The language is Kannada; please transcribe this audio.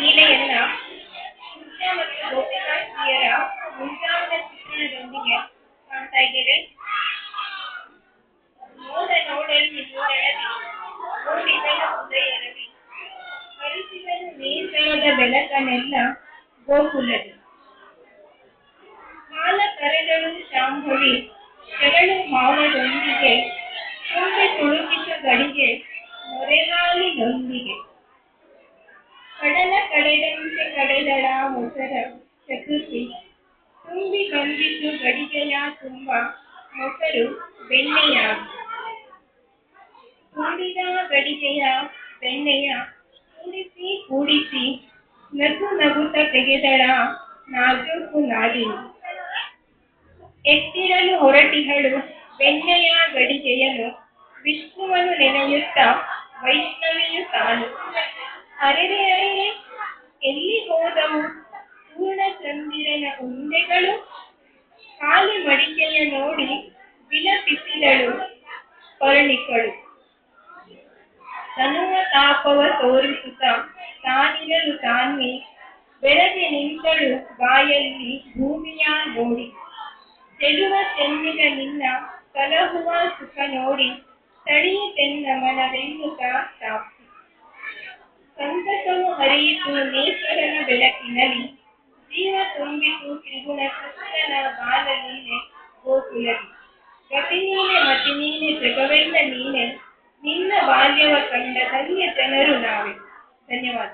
நிலையெಲ್ಲ ಗೋಪಾಲಕಿಯರ ಮುಂಜಾಗ್ರತಾ ಚಿತ್ರಣದೊಂದಿಗೆ ಕಾಣ್ತಾ ಇದ್ದೇವೆ ನೋಡ ನೋಡಲ್ಲಿ ನೋಡಳವಿ ನೋಡಿದನು ಉದಯರವಿ ಹರಿಸಿದನು ನೀರ್ಗಯದ ಬೆಳಕನೆಲ್ಲ ಗೋಕುಲದಿ ಕಾಲ ಕರೆದಳು ಶಾಂಭವಿ ತೆರಳು ಮಾವದೊಂದಿಗೆ ತುಂಬಿ ತುಳುಕಿಸ ಗಡಿಗೆ ಕಡೆದಂತೆ ಕಡೆದಳ ಮೊಸರ ಚತುರ್ಥಿ ತುಂಬಿ ಬಂದಿದ್ದು ಗಡಿಗೆಯ ತುಂಬ ಮೊಸರು ಬೆಣ್ಣೆಯ. ತುಂಬಿದ ಗಡಿಗೆಯ ಬೆಣ್ಣೆಯ ಕೂಡಿಸಿ ಕೂಡಿಸಿ ನಗು ನಗುತ್ತ ತೆಗೆದಳ ನಾಲ್ಕು ನಾಡಿ ಎತ್ತಿರಲು ಹೊರಟಿಹಳು ಬೆಣ್ಣೆಯ ಗಡಿಗೆಯನು ವಿಷ್ಣುವನ್ನು ನೆನೆಯುತ್ತ ವೈಷ್ಣವಿಯು ತಾನು. ಅರೆರೆ ಅರೆರೆ ಎಲ್ಲಿ ಹೋದವು ಪೂರ್ಣಚಂದಿರನ ಉಂಡೆಗಳು ಖಾಲಿ ಮಡಿಕೆಯ ನೋಡಿ ವಿಲಪಿಸಿದಳು ಪರ್ಣಿಕಳು ತನುವ ತಾಪವ ತೋರಿಸುತ್ತ ತಾನಿರಲು ತಾನ್ವಿ ಬೆಳಗ್ಗೆ ನಿಂತಳು ಬಾಯಲ್ಲಿ ಭೂಮಿಯ ನೋಡಿ ಚೆಲುವ ಚೆನ್ನಿನ ನಿನ್ನ ಕಲಹುವ ಸುಖ ನೋಡಿ ತೆನ್ನ ಮನವೆನ್ನುತ್ತ ತಾಪ್ತಿ ಸಂತಸವು ಹರಿಯಿತು ನೇಶ್ವರನ ಬೆಳಕಿನಲ್ಲಿ ಜೀವ ತುಂಬಿತು ತ್ರಿಗುಣ ಕೃಷ್ಣನ ಬಾಲಲೀಲೆ ಗೋಕುಲದಿ ಗತಿ ನೀನೆ ಮತಿ ನೀನೆ ಜಗವೆಲ್ಲ ನೀನೆ ನಿನ್ನ ಬಾಲ್ಯವ ಕಂಡ ಧನ್ಯ ಜನರು ನಾವೇ ಧನ್ಯವಾದ